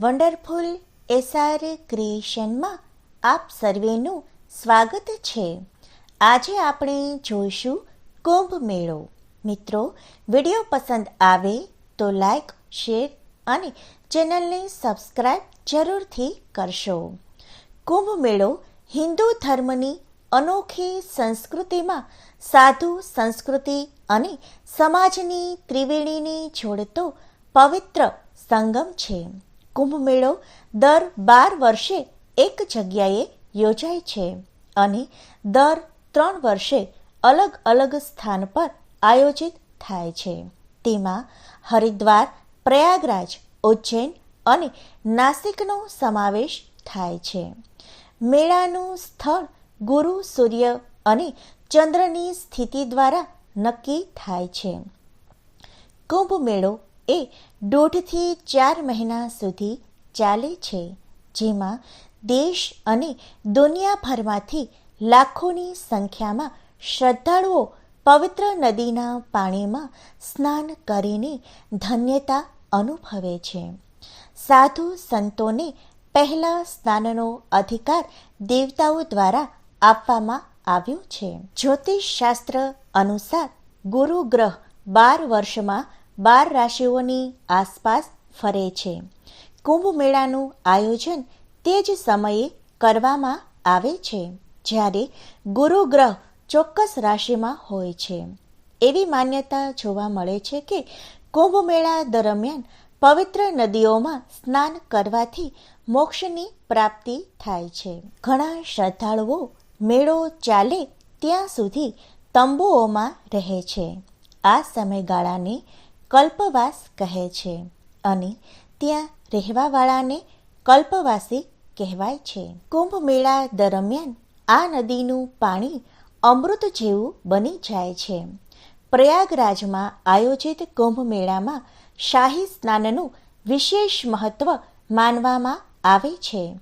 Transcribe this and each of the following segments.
Wonderful SR ક્રિએશનમાં આપ સર્વેનું સ્વાગત છે. આજે આપણે જોઈશું કુંભ મેળો. મિત્રો, વીડિયો પસંદ આવે તો લાઈક, શેર અને ચેનલને સબસ્ક્રાઈબ જરૂરથી કરશો. કુંભ મેળો હિન્દુ ધર્મની અનોખી સંસ્કૃતિમાં સાધુ સંસ્કૃતિ અને સમાજની ત્રિવેણીને જોડતો પવિત્ર સંગમ છે. કુંભ મેળો દર બાર વર્ષે એક જગ્યાએ યોજાય છે અને દર ત્રણ વર્ષે અલગ અલગ સ્થાન પર આયોજિત થાય છે. તેમાં હરિદ્વાર, પ્રયાગરાજ, ઉજ્જૈન અને નાસિકનો સમાવેશ થાય છે. મેળાનું સ્થળ ગુરુ, સૂર્ય અને ચંદ્રની સ્થિતિ દ્વારા નક્કી થાય છે. કુંભ મેળો એ દોઢથી ચાર મહિના સુધી ચાલે છે, જેમાં દેશ અને દુનિયાભરમાંથી લાખોની સંખ્યામાં શ્રદ્ધાળુઓ પવિત્ર નદીના પાણીમાં સ્નાન કરીને ધન્યતા અનુભવે છે. સાધુ સંતોને પહેલા સ્નાનનો અધિકાર દેવતાઓ દ્વારા આપવામાં આવ્યો છે. જ્યોતિષ શાસ્ત્ર અનુસાર ગુરુ ગ્રહ બાર વર્ષમાં બાર રાશિઓની આસપાસ ફરે છે. કુંભ મેળાનું આયોજન તે જ સમયે કરવામાં આવે છે, જ્યારે ગુરુ ગ્રહ ચોક્કસ રાશિમાં હોય છે. એવી માન્યતા જોવા મળે છે કે કુંભ મેળા દરમિયાન પવિત્ર નદીઓમાં સ્નાન કરવાથી મોક્ષની પ્રાપ્તિ થાય છે. ઘણા શ્રદ્ધાળુઓ મેળો ચાલે ત્યાં સુધી તંબુઓમાં રહે છે. આ સમયગાળાને કલ્પવાસ કહે છે અને ત્યાં રહેવાવાળાને કલ્પવાસી કહેવાય છે. કુંભ મેળા દરમિયાન આ નદીનું પાણી અમૃત જેવું બની જાય છે. પ્રયાગરાજમાં આયોજિત કુંભ મેળામાં શાહી સ્નાનનું વિશેષ મહત્વ માનવામાં આવે છે.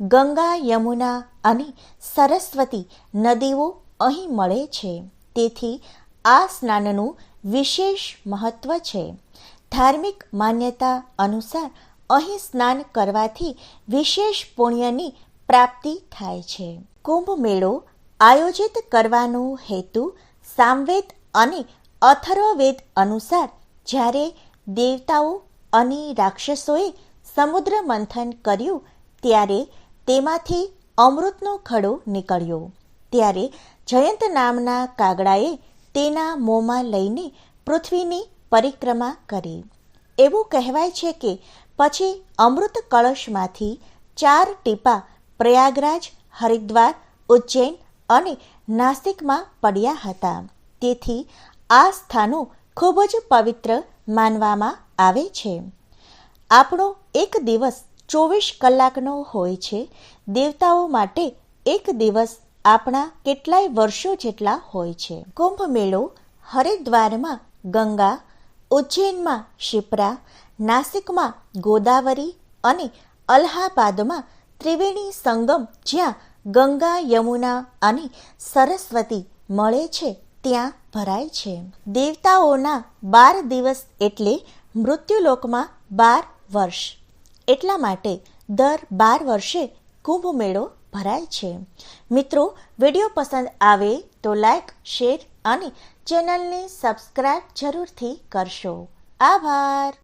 ગંગા યમુના અને સરસ્વતી નદીઓ અહીં મળે છે. તેથી આ સ્નાનનું વિશેષ મહત્વ છે. ધાર્મિક માન્યતા અનુસાર અહીં સ્નાન કરવાથી વિશેષ પુણ્યની પ્રાપ્તિ થાય છે. કુંભ મેળો આયોજિત કરવાનો હેતુ સામવેદ અને અથર્વવેદ અનુસાર જ્યારે દેવતાઓ અને રાક્ષસોએ સમુદ્ર મંથન કર્યું ત્યારે તેમાંથી અમૃતનો ખડો નીકળ્યો. ત્યારે જયંત નામના કાગડાએ તેના મોંમાં લઈને પૃથ્વીની પરિક્રમા કરી. એવું કહેવાય છે કે પછી અમૃત કળશમાંથી ચાર ટીપા પ્રયાગરાજ, હરિદ્વાર, ઉજ્જૈન અને નાસિકમાં પડ્યા હતા. તેથી આ સ્થાનો ખૂબ જ પવિત્ર માનવામાં આવે છે. આપણો એક દિવસ ચોવીસ કલાકનો હોય છે. દેવતાઓ માટે એક દિવસ આપણા કેટલાય વર્ષો જેટલા હોય છે. કુંભ મેળો હરિદ્વારમાં ગંગા, ઉજ્જૈનમાં શિપ્રા, નાસિકમાં ગોદાવરી અને અલ્હાબાદમાં ત્રિવેણી સંગમ જ્યાં ગંગા, યમુના અને સરસ્વતી મળે છે, ત્યાં ભરાય છે. દેવતાઓના બાર દિવસ એટલે મૃત્યુલોકમાં બાર વર્ષ. એટલા માટે દર બાર વર્ષે કુંભ મેળો ભરાય છે. મિત્રો, વીડિયો પસંદ આવે તો લાઈક શેર અને ચેનલને સબસ્ક્રાઈબ જરૂરથી કરશો. આભાર.